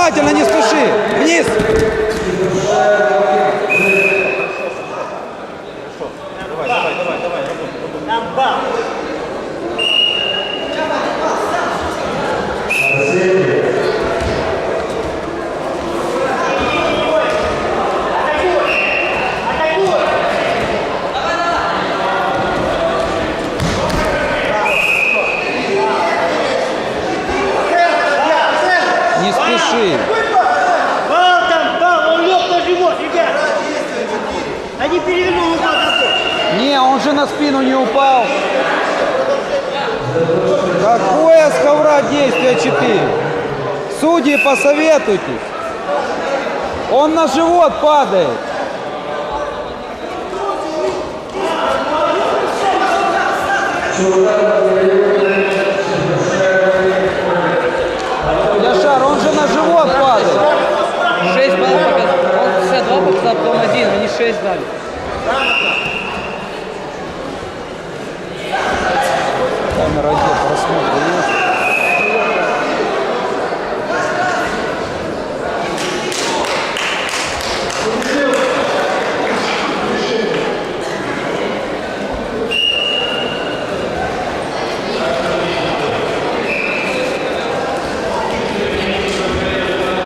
Внимательно, не спеши. Вниз. Давай, давай, давай. не спеши. Пал там, пал, он лег на живот, ребят. Они перевернули упал Не, он же на спину не упал. Какое с ковра действие 4? Судьи, посоветуйтесь. Он на живот падает. Чувак, Яшар, он же на живот падает. 6 баллов показал. Он 62 показал, потом 1, они 6 дали. Камера где? Просмотр есть?